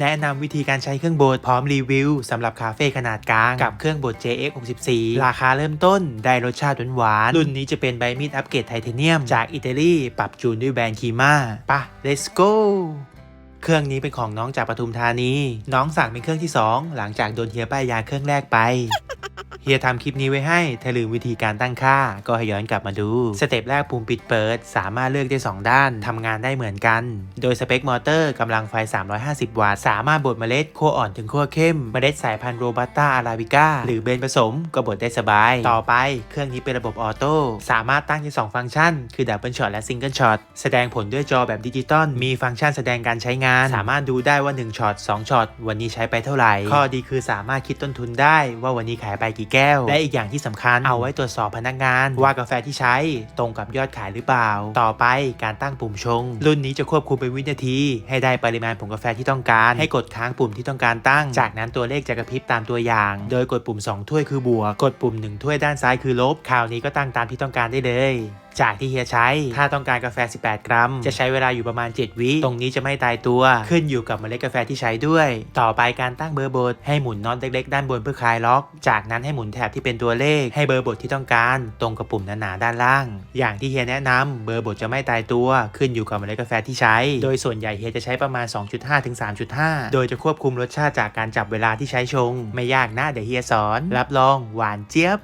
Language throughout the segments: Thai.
แนะนำวิธีการใช้เครื่องบดพร้อมรีวิวสำหรับคาเฟ่ขนาดกลาง กับเครื่องบด JX 64 ราคาเริ่มต้นได้รสชาติหวานๆรุ่นนี้จะเป็นใบมีดอัปเกรดไทเทเนียม จากอิตาลีปรับจูนด้วยแบรนด์คีมาปะ let's go เครื่องนี้เป็นของน้องจากปทุมธานี น้องสั่งเป็นเครื่องที่ 2 หลังจากโดนเฮียป้ายยาเครื่องแรกไป เฮียทำคลิปนี้ไว้ให้ถ้าลืมวิธีการตั้งค่า ก็ให้ย้อนกลับมาดู สเต็ปแรกปุ่มปิดเปิด สามารถเลือกได้ 2 ด้านทำงานได้เหมือนกัน โดยสเปคมอเตอร์กำลังไฟ 350 วัตต์ สามารถบดเมล็ดขั้วอ่อนถึงขั้วเข้ม เมล็ดสายพันธุ์โรบัสต้าอาราบิก้าหรือเบนผสมก็บดได้สบาย ต่อไปเครื่องนี้เป็นระบบออโต้สามารถตั้งได้สองฟังก์ชัน คือดับเบิลช็อตและซิงเกิลช็อตแสดงผลด้วยจอแบบดิจิตอลมีฟังก์ชันแสดงการใช้งาน สามารถดูได้ว่า1ช็อต2ช็อตวันนี้ใช้ไปเท่าไหร่ข้อดีคือสามารถคิดต้นทุนได้ว่าวันนี้ขายไปกี่แก้ว และอีกอย่างที่สำคัญเอาไว้ตรวจสอบพนักงาน ว่ากาแฟที่ใช้ตรงกับยอดขายหรือเปล่า ต่อไปการตั้งปุ่มชง รุ่นนี้จะควบคุมเป็นวินาที ให้ได้ปริมาณผงกาแฟที่ต้องการ ให้กดค้างปุ่มที่ต้องการตั้ง จากนั้นตัวเลขจะกระพริบตามตัวอย่าง โดยกดปุ่ม 2 ถ้วยคือบวก กดปุ่ม 1 ถ้วยด้านซ้ายคือลบ คราวนี้ก็ตั้งตามที่ต้องการได้เลย จากที่เฮียใช้ ถ้าต้องการกาแฟ 18 กรัม จะใช้เวลาอยู่ประมาณ 7 วิ ตรงนี้จะไม่ตายตัว ขึ้นอยู่กับเมล็ดกาแฟที่ใช้ด้วย ต่อไปการตั้งเบอร์บดให้หมุนน็อตเล็ก ๆ ด้านบนเพื่อคลายล็อก จากนั้นให้หมุนแถบที่เป็นตัวเลข ให้เบอร์บดที่ต้องการ ตรงกับปุ่มหนาๆด้านล่าง อย่างที่เฮียแนะนำเบอร์บดจะไม่ตายตัว ขึ้นอยู่กับเมล็ดกาแฟที่ใช้ โดยส่วนใหญ่เฮียจะใช้ประมาณ 2.5 ถึง 3.5 โดยจะควบคุมรสชาติจากการจับเวลาที่ใช้ชง ไม่ยากนะเดี๋ยวเฮียสอน รับรองหวานเจี๊ยบ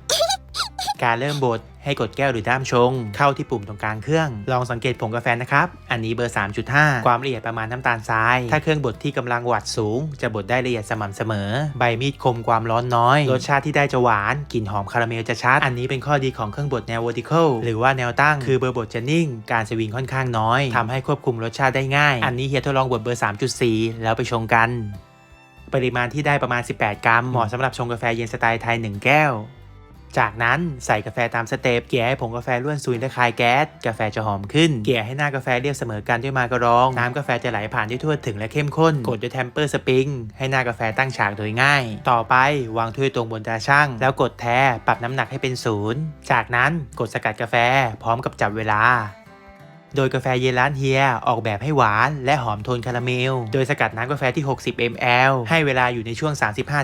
การเริ่มบดให้กดแก้วหรือด้ามชง เข้าที่ปุ่มตรงกลางเครื่อง ลองสังเกตผงกาแฟนะครับ อันนี้เบอร์ 3.5 ความละเอียดประมาณน้ำตาลทราย ถ้าเครื่องบดที่กำลังวัตต์สูง จะบดได้ละเอียดสม่ำเสมอ ใบมีดคมความร้อนน้อย รสชาติที่ได้จะหวาน กลิ่นหอมคาราเมลจะชัด อันนี้เป็นข้อดีของเครื่องบดแนว vertical หรือว่าแนวตั้ง คือเบอร์บดจะนิ่ง การสวิงค่อนข้างน้อย ทำให้ควบคุมรสชาติได้ง่าย อันนี้เฮียทดลองบดเบอร์ 3.4 แล้วไปชงกัน ปริมาณที่ได้ประมาณ 18 กรัม เหมาะสำหรับชงกาแฟเย็นสไตล์ไทย 1 แก้ว จากนั้นใส่กาแฟตามสเต็ปเกลี่ยให้ผงกาแฟล้วนซุยและคายแก๊ส กาแฟจะหอมขึ้น เกลี่ยให้หน้ากาแฟเรียบเสมอกันด้วยมากระรอง น้ำกาแฟจะไหลผ่านได้ทั่วถึงและเข้มข้น กดด้วยแทมเปอร์สปริง ให้หน้ากาแฟตั้งฉากโดยง่าย ต่อไปวางถ้วยตรงบนตาช่าง แล้วกดแท้ปรับน้ำหนักให้เป็นศูนย์จากนั้นกดสกัดกาแฟพร้อมกับจับเวลา โดยกาแฟเย็นร้านเฮียออกแบบให้หวานและหอมโทนคาราเมล โดยสกัดน้ำกาแฟที่ 60 ml ให้เวลาอยู่ในช่วง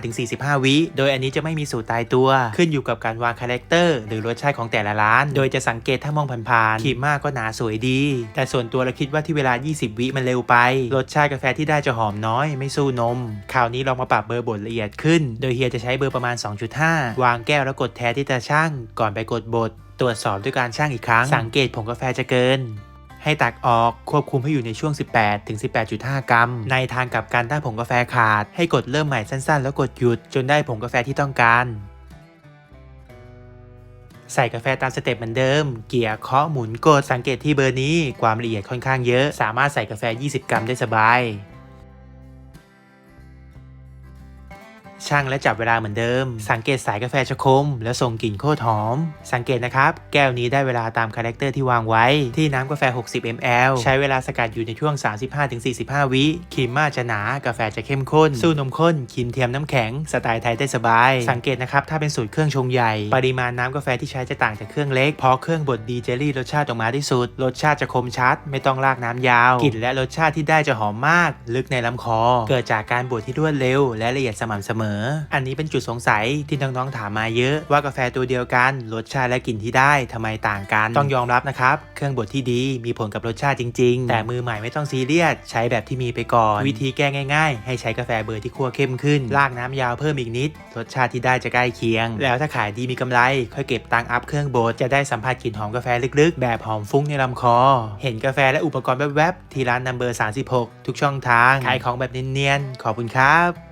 35-45 วิ โดยอันนี้จะไม่มีสูตรตายตัว ขึ้นอยู่กับการวางคาแรคเตอร์หรือรสชาติของแต่ละร้าน โดยจะสังเกตถ้ามองผ่านๆครีมมากก็หนาสวยดี แต่ส่วนตัวเราคิดว่าที่เวลา 20 วิมันเร็วไป รสชาติกาแฟที่ได้จะหอมน้อย ไม่สู้นม คราวนี้ลองมาปรับเบอร์บดละเอียดขึ้น โดยเฮียจะใช้เบอร์ประมาณ 2.5 วางแก้วแล้วกดแท้ที่ตาช่าง ก่อนไปกดบดตรวจสอบด้วยการช่างอีกครั้ง สังเกตผงกาแฟจะเกิน ให้ตักออกควบคุมให้อยู่ในช่วง 18 ถึง 18.5 กรัม ในทางกลับกันถ้าผงกาแฟขาด ให้กดเริ่มใหม่สั้นๆ แล้วกดหยุดจนได้ผงกาแฟที่ต้องการ ใส่กาแฟตามสเต็ปเหมือนเดิม เกียร์เคาะหมุนกดสังเกตที่เบอร์นี้ความละเอียดค่อนข้างเยอะ สามารถใส่กาแฟ 20 กรัมได้สบาย ช่างและจับเวลาเหมือนเดิม สังเกตสายกาแฟชะคม แล้วส่งกลิ่นโคตรหอม สังเกตนะครับ แก้วนี้ได้เวลาตามคาแรคเตอร์ที่วางไว้ ที่น้ำกาแฟ 60 ml ใช้เวลาสกัดอยู่ในช่วง 35-45 วิครีมมาจะหนากาแฟจะเข้มข้น สู้นมข้นครีมเทียมน้ำแข็ง สไตล์ไทยได้สบาย สังเกตนะครับ ถ้าเป็นสูตรเครื่องชงใหญ่ ปริมาณน้ำกาแฟที่ใช้จะต่างจากเครื่องเล็ก เพราะเครื่องบดดีเจลลี่รสชาติออกมาได้สุด รสชาติจะคมชัด ไม่ต้องลากน้ำยาว กลิ่นและรสชาติที่ได้จะหอมมาก ลึกในลำคอ เกิดจากการบดที่รวดเร็ว และละเอียดสม่ำเสมออันนี้เป็นจุดสงสัยที่น้องๆถามมาเยอะว่ากาแฟตัวเดียวกันรสชาติและกลิ่นที่ได้ทำไมต่างกัน ต้องยอมรับนะครับ เครื่องบดที่ดีมีผลกับรสชาติจริง ๆ แต่มือใหม่ไม่ต้องซีเรียสใช้แบบที่มีไปก่อน วิธีแก้ง่าย ๆ ให้ใช้กาแฟเบอร์ที่คั่วเข้มขึ้นลากน้ำยาวเพิ่มอีกนิด รสชาติที่ได้จะใกล้เคียง แล้วถ้าขายดีมีกำไร ค่อยเก็บตังค์อัพเครื่องบดจะได้สัมผัสกลิ่นหอมกาแฟลึกๆ แบบหอมฟุ้งในลำคอ เห็นกาแฟและอุปกรณ์แวบๆที่ร้านนัมเบอร์36 ทุกช่องทางขายของแบบเนียนๆขอบคุณครับ